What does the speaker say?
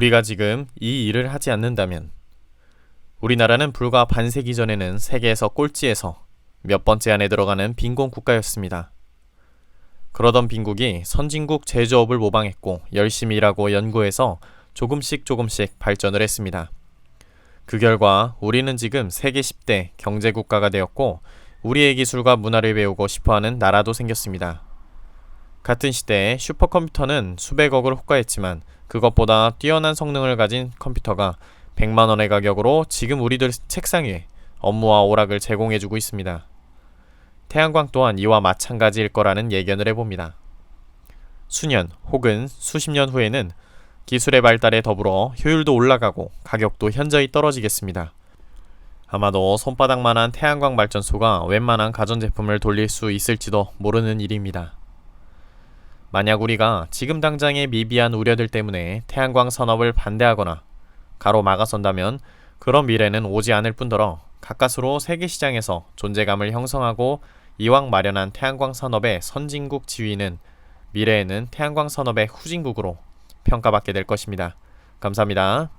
우리가 지금 이 일을 하지 않는다면 우리나라는 불과 반세기 전에는 세계에서 꼴찌에서 몇 번째 안에 들어가는 빈곤 국가였습니다. 그러던 빈국이 선진국 제조업을 모방했고 열심히 일하고 연구해서 조금씩 조금씩 발전을 했습니다. 그 결과 우리는 지금 세계 10대 경제 국가가 되었고 우리의 기술과 문화를 배우고 싶어 하는 나라도 생겼습니다. 같은 시대에 슈퍼컴퓨터는 수백억을 호가했지만 그것보다 뛰어난 성능을 가진 컴퓨터가 100만 원의 가격으로 지금 우리들 책상 위에 업무와 오락을 제공해주고 있습니다. 태양광 또한 이와 마찬가지일 거라는 예견을 해봅니다. 수년 혹은 수십 년 후에는 기술의 발달에 더불어 효율도 올라가고 가격도 현저히 떨어지겠습니다. 아마도 손바닥만한 태양광 발전소가 웬만한 가전제품을 돌릴 수 있을지도 모르는 일입니다. 만약 우리가 지금 당장의 미비한 우려들 때문에 태양광 산업을 반대하거나 가로 막아선다면 그런 미래는 오지 않을 뿐더러 가까스로 세계 시장에서 존재감을 형성하고 이왕 마련한 태양광 산업의 선진국 지위는 미래에는 태양광 산업의 후진국으로 평가받게 될 것입니다. 감사합니다.